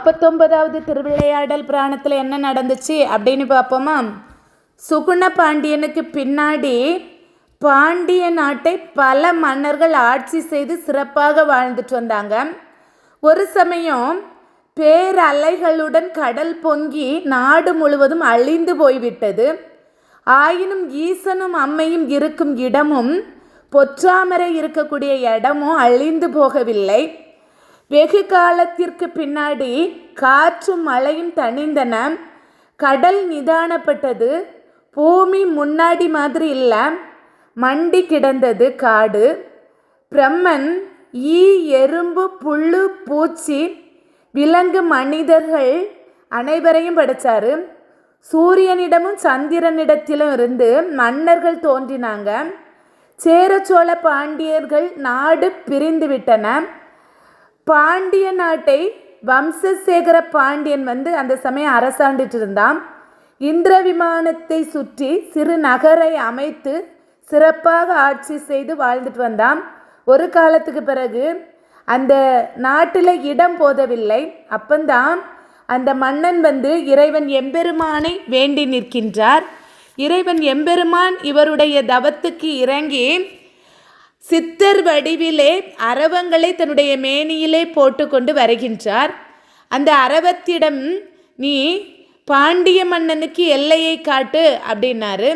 நாற்பத்தொன்பதாவது திருவிளையாடல் புராணத்தில் என்ன நடந்துச்சு அப்படின்னு பார்ப்போமா? சுகுண பாண்டியனுக்கு பின்னாடி பாண்டிய நாட்டை பல மன்னர்கள் ஆட்சி செய்து சிறப்பாக வாழ்ந்துட்டு வந்தாங்க. ஒரு சமயம் பேரலைகளுடன் கடல் பொங்கி நாடு முழுவதும் அழிந்து போய்விட்டது. ஆயினும் ஈசனும் அம்மையும் இருக்கும் இடமும் பொற்றாமரை இருக்கக்கூடிய இடமும் அழிந்து போகவில்லை. வெகு காலத்திற்கு பின்னாடி காற்றும் மழையும் தணிந்தன. கடல் நிதானப்பட்டது. பூமி முன்னாடி மாதிரி இல்லை. மண்டி கிடந்தது காடு. பிரம்மன் ஈ எறும்பு புழு பூச்சி விலங்கு மனிதர்கள் அனைவரையும் படைத்தார் சூரியனிடமும் சந்திரனிடத்திலும் இருந்து மன்னர்கள் தோன்றினாங்க. சேர சோழ பாண்டியர்கள் நாடு பிரிந்து விட்டன. பாண்டிய நாட்டை வம்சசேகர பாண்டியன் வந்து அந்த சமயம் அரசாண்டுட்டு இருந்தான் இந்திர விமானத்தை சுற்றி சிறு நகரை அமைத்து சிறப்பாக ஆட்சி செய்து வாழ்ந்துட்டு வந்தான். ஒரு காலத்துக்கு பிறகு அந்த நாட்டில் இடம் போதவில்லை. அப்பந்தான் அந்த மன்னன் வந்து இறைவன் எம்பெருமானை வேண்டி நிற்கின்றார். இறைவன் எம்பெருமான் இவருடைய தவத்துக்கு இறங்கி சித்தர் வடிவிலே அரவங்களை தன்னுடைய மேனியிலே போட்டுக்கொண்டு வருகின்றார். அந்த அரவத்திடம் நீ பாண்டிய மன்னனுக்கு எல்லையை காட்டு அப்படின்னாரு.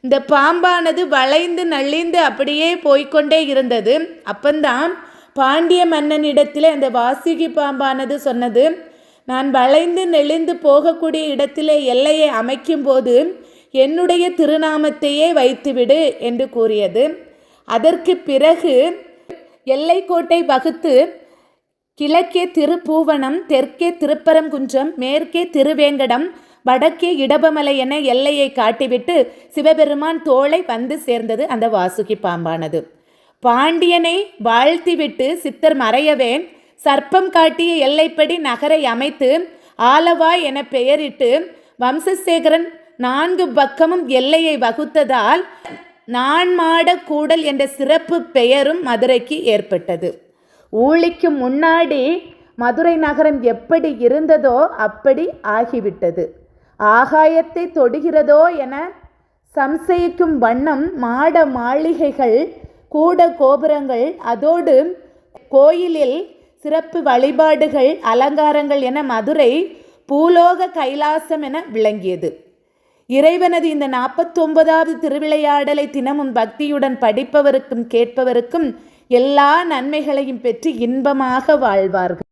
இந்த பாம்பானது வளைந்து நலிந்து அப்படியே போய்க்கொண்டே இருந்தது. அப்பந்தான் பாண்டிய மன்னனிடத்தில் அந்த வாசுகி பாம்பானது சொன்னது நான் வளைந்து நெளிந்து போகக்கூடிய இடத்திலே எல்லையை அமைக்கும்போது என்னுடைய திருநாமத்தையே வைத்துவிடு என்று கூறியது. அதற்கு பிறகு எல்லைக்கோட்டை வகுத்து கிழக்கே திருப்பூவனம் தெற்கே திருப்பரங்குன்றம் மேற்கே திருவேங்கடம் வடக்கே இடபமலை என எல்லையை காட்டிவிட்டு சிவபெருமான் தோளை வந்து சேர்ந்தது அந்த வாசுகி பாம்பானது. பாண்டியனை வாழ்த்திவிட்டு சித்தர் மறையவே சர்ப்பம் காட்டிய எல்லைப்படி நகரை அமைத்து ஆலவா என பெயரிட்டு வம்சசேகரன் நான்கு பக்கமும் எல்லையை வகுத்ததால் நான்மாட கூடல் என்ற சிறப்பு பெயரும் மதுரைக்கு ஏற்பட்டது. ஊழிக்கு முன்னாடி மதுரை நகரம் எப்படி இருந்ததோ அப்படி ஆகிவிட்டது. ஆகாயத்தை தொடுகிறதோ என சம்சயிக்கும் வண்ணம் மாட மாளிகைகள் கூட கோபுரங்கள் அதோடு கோயிலில் சிறப்பு வழிபாடுகள் அலங்காரங்கள் என மதுரை பூலோக கைலாசம் என விளங்கியது. இறைவனது இந்த நாற்பத்தொன்பதாவது திருவிளையாடலை தினமும் பக்தியுடன் படிப்பவருக்கும் கேட்பவருக்கும் எல்லா நன்மைகளையும் பெற்று இன்பமாக வாழ்வார்கள்.